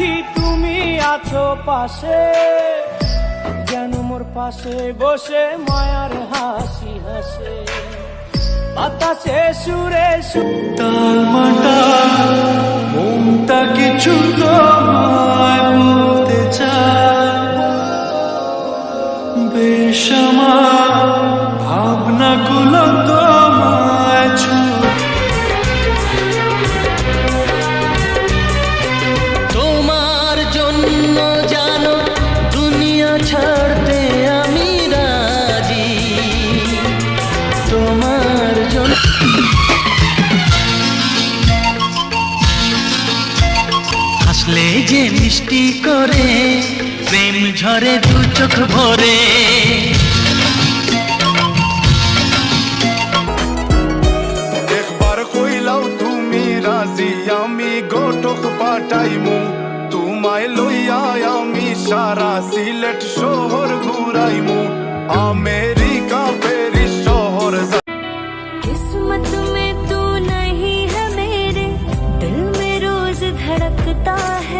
দেখি তুমি আছো পাশে। যেন মোর পাশে বসে মায়ার হাসি হাসে। বাতাসে, সুরে সুরে মাটা, মনটা কিছু বলতে চায়। বেশ হাসলে যে মিষ্টি করে, প্রেম ঝরে দু চোখ ভরে। একবার কইলাও, তুমি রাজি? আমি গোটক পাঠাইমু। তোমায় লইয়া আমি সারা সিলেট শহর ঘুরাইমু। আমেরিকা में तू नहीं है मेरे दिल में रोज धड़कता है